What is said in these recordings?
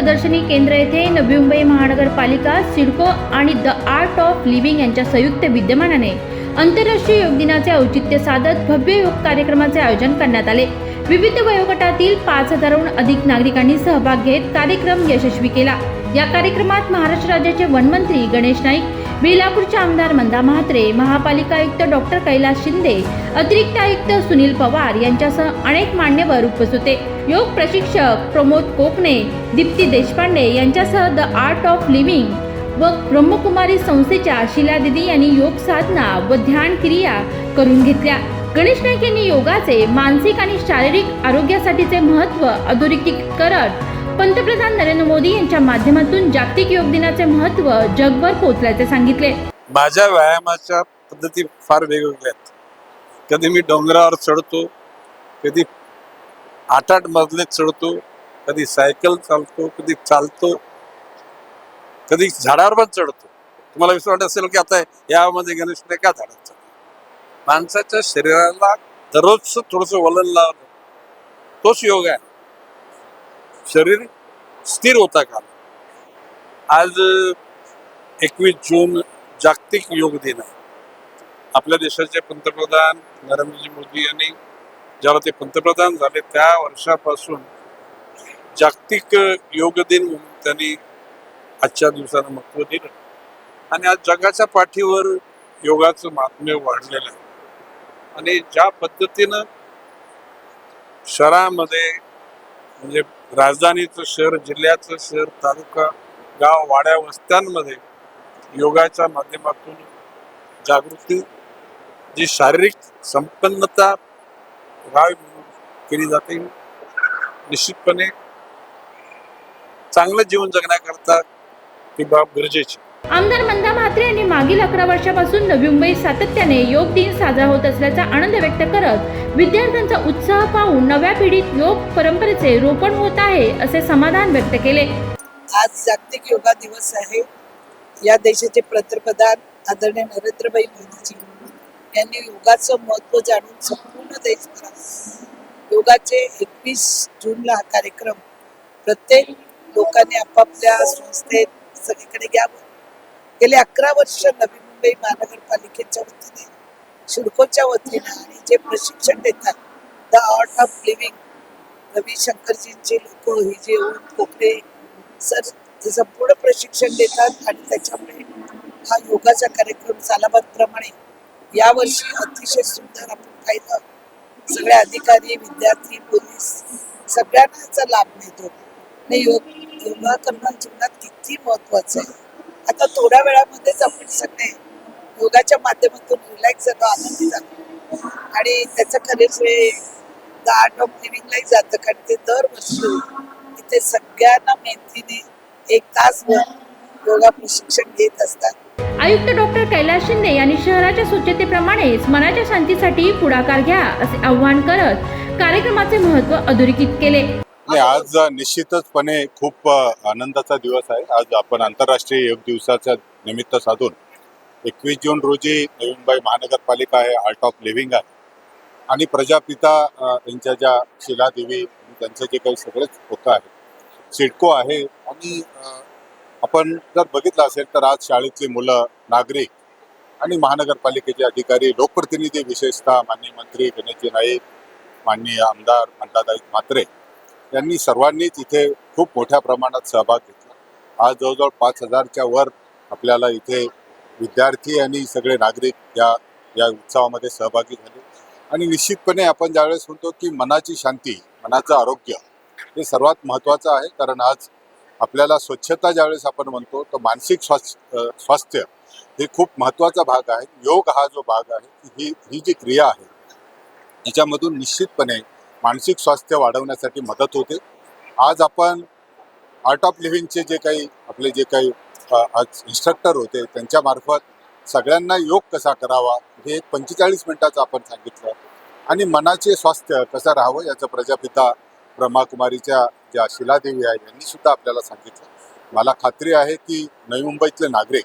प्रदर्शनी केंद्र येथे नवी मुंबई महानगरपालिका सिडको आणि द आर्ट ऑफ लिव्हिंग यांच्या संयुक्त विद्यमानाने आंतरराष्ट्रीय योग दिनाचे औचित्य साधत भव्य योग कार्यक्रमाचे आयोजन करण्यात आले. विविध वयोगटातील पाच हजारहून अधिक नागरिकांनी सहभाग घेत कार्यक्रम यशस्वी केला. या कार्यक्रमात महाराष्ट्र राज्याचे वनमंत्री गणेश नाईक बेलापूरचे आमदार मंदा म्हात्रे महापालिका आयुक्त डॉक्टर कैलास शिंदे अतिरिक्त आयुक्त सुनील पवार यांच्यासह अनेक मान्यवर उपस्थित होते. योग प्रशिक्षक प्रमोद कोकणे दीप्ती देशपांडे यांच्यासह द आर्ट ऑफ लिव्हिंग व ब्रह्मकुमारी संस्थेच्या शिला दिदी यांनी योग साधना व ध्यान क्रिया करून घेतल्या. गणेश नाईक यांनी योगाचे मानसिक आणि शारीरिक आरोग्यासाठीचे महत्त्व अधोरेखित करत पंतप्रधान नरेंद्र मोदी यांच्या माध्यमातून जागतिक योग दिनाचे महत्त्व जगभर पोहोचल्याचे सांगितले. माझ्या व्यायामाच्या पद्धती फार वेगवेगळ्या आहेत. कधी मी डोंगरावर चढतो कधी आठ आठ मजले चढतो कधी सायकल चालतो कधी चालतो कधी झाडावर पण चढतो. तुम्हाला विसर वाटत असेल की आता यामध्ये गणेश का झाडात चढतो माणसाच्या शरीराला दररोज थोडस वलन लावलं तोच योग आहे. शरीर स्थिर होता का? आज एकवीस जून जागतिक योग दिन आहे. आपल्या देशाचे पंतप्रधान नरेंद्रजी मोदी यांनी ज्याला ते पंतप्रधान झाले त्या वर्षापासून जागतिक योग दिन म्हणून त्यांनी आजच्या दिवसाला महत्त्व दिलं. आणि आज जगाच्या पाठीवर योगाचं महात्म्य वाढलेलं आहे. आणि ज्या पद्धतीनं शहरामध्ये म्हणजे राजधानीचं शहर जिल्ह्याचं शहर तालुका गाव वाड्या वस्त्यांमध्ये योगाच्या माध्यमातून जागृती जी शारीरिक संपन्नता म्हणून केली जाते. निश्चितपणे चांगलं जीवन जगण्याकरता ती बाब गरजेची. आमदार मंदा म्हात्रे यांनी मागील अकरा वर्षापासून नवी मुंबईत सातत्याने योग दिन साजरा होत असल्याचा आनंद व्यक्त करत विद्यार्थ्यांचा उत्साह पाहून नव्या पिढीत योग परंपरेचे रोपण होत आहे असे समाधान व्यक्त केले. आज जागतिक योगा दिवस आहे. या देशाचे पंतप्रधान आदरणीय नरेंद्रभाई मोदीजी यांनी योगाचं महत्त्व जाणून संपूर्ण देशभरात योगाचे एकवीस जूनला हा कार्यक्रम प्रत्येक लोकांनी आपापल्या संस्थेत सगळीकडे घ्यावं. गेले अकरा वर्ष नवी मुंबई महानगरपालिकेच्या वतीने शिडकोच्या वतीने आणि जे प्रशिक्षण देतात the art of living Ravi शंकरजींचे लोक हे जे कोकणे सर ते संपूर्ण प्रशिक्षण देतात आणि त्याच्यामुळे हा योगाचा कार्यक्रम सालाबादप्रमाणे यावर्षी अतिशय सुंदर आपण पाहिलं. सगळे अधिकारी विद्यार्थी पोलीस सगळ्यांना याचा लाभ मिळतो. आणि योग हो, योगा करणं जीवनात किती महत्वाचं आहे. आता थोड्या वेळामध्येच आपण सगळे योगाच्या माध्यमातून रिलॅक्स झालो आनंदी झालो आणि त्याचं खरेच हे द आर्ट ऑफ लिव्हिंगलाही जातं कारण ते दरवर्षी इथे सगळ्यांना मेहनतीने एक तासभर योगा प्रशिक्षण घेत असतात. आयुक्त डॉक्टर कैलास शिंदे यांनी शहराच्या स्वच्छतेप्रमाणेच मनाच्या शांतीसाठी पुढाकार घ्या असे आवाहन करत कार्यक्रमाचे महत्त्व अधोरेखित केले. आज निश्चितचपणे खूप आनंदाचा दिवस आहे. आज आपण आंतरराष्ट्रीय योग दिवसाच्या निमित्त साधून एकवीस जून रोजी नवी मुंबई महानगरपालिका आहे आर्ट ऑफ लिव्हिंग आहे. आणि प्रजापिता यांच्या ज्या शिलादेवी त्यांचं जे काही सगळेच होतं आहे सिडको आहे. आणि आपण जर बघितलं असेल तर आज शाळेतली मुलं नागरिक आणि महानगरपालिकेचे अधिकारी लोकप्रतिनिधी विशेषतः माननीय मंत्री गणेशजी नाईक माननीय आमदार मंदादाई म्हात्रे यांनी सर्वांनीच इथे खूप मोठ्या प्रमाणात सहभाग घेतला. आज जवळजवळ पाच हजारच्या वर आपल्याला इथे विद्यार्थी आणि सगळे नागरिक या या उत्सवामध्ये सहभागी झाले. आणि निश्चितपणे आपण ज्यावेळेस म्हणतो की मनाची शांती मनाचं आरोग्य हे सर्वात महत्त्वाचं आहे. कारण आज आपल्याला स्वच्छता ज्यावेळेस आपण म्हणतो तर मानसिक स्वास्थ्य स्वास्थ्य हे खूप महत्त्वाचा भाग आहे. योग हा जो भाग आहे ही ही जी क्रिया आहे याच्यामधून निश्चितपणे मानसिक स्वास्थ्य वाढवण्यासाठी मदत होते. आज आपण आर्ट ऑफ लिव्हिंगचे जे काही आपले जे काही आज इन्स्ट्रक्टर होते त्यांच्यामार्फत सगळ्यांना योग कसा करावा हे एक पंचेचाळीस मिनिटाचं आपण सांगितलं. आणि मनाचे स्वास्थ्य कसं राहावं याचं प्रजापिता ब्रह्माकुमारीच्या ज्या शिलादेवी आहेत यांनी सुद्धा आपल्याला सांगितलं. मला खात्री आहे की नवी मुंबईतले नागरिक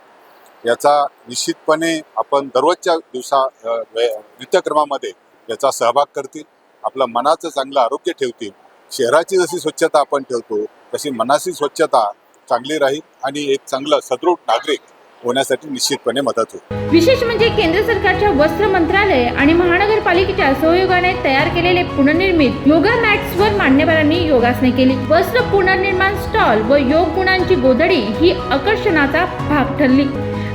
याचा निश्चितपणे आपण दररोजच्या दिवसा नित्यक्रमामध्ये याचा सहभाग करतील. आपलं मनाचं चांगलं आरोग्य ठेवतील. शहराची जशी स्वच्छता आपण ठेवतो तशी मनाची स्वच्छता चांगली राहील आणि एक चांगलं सदृढ नागरिक होण्यासाठी निश्चितपणे मदत होईल. विशेष म्हणजे केंद्र सरकारच्या वस्त्र मंत्रालय आणि महानगरपालिकेच्या सहयोगाने तयार केलेले पुनर्निर्मित योगा मॅट्सवर मान्यवरांनी योगासने केली. वस्त्र पुनर्निर्माण स्टॉल व योग गुणांची गोधडी ही आकर्षणाचा भाग ठरली.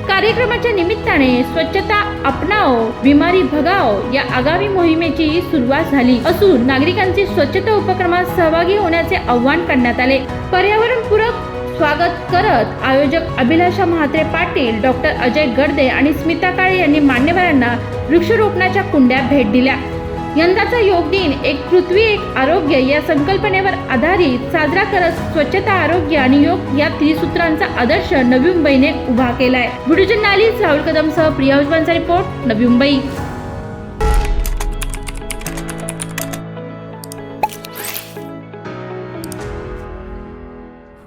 कार्यक्रमाच्या निमित्ताने स्वच्छता अपनाओ बिमारी भगाओ या आगामी मोहिमेची सुरुवात झाली असून नागरिकांचे स्वच्छता उपक्रमात सहभागी होण्याचे आवाहन करण्यात आले. पर्यावरणपूरक स्वागत करत आयोजक अभिलाषा म्हात्रे पाटील डॉक्टर अजय गर्दे आणि स्मिता काळे यांनी मान्यवरांना वृक्षरोपणाच्या कुंड्या भेट दिल्या. यंदाचा योग दिन एक पृथ्वी एक आरोग्य या संकल्पनेवर आधारित साजरा करत स्वच्छता आरोग्य आणि योग या त्रिसूत्रांचा आदर्श नवी मुंबईने उभा केलाय. व्हिडिओ जर्नालिस्ट राहुल कदमसह प्रिया उजवांचा रिपोर्ट नवी मुंबई.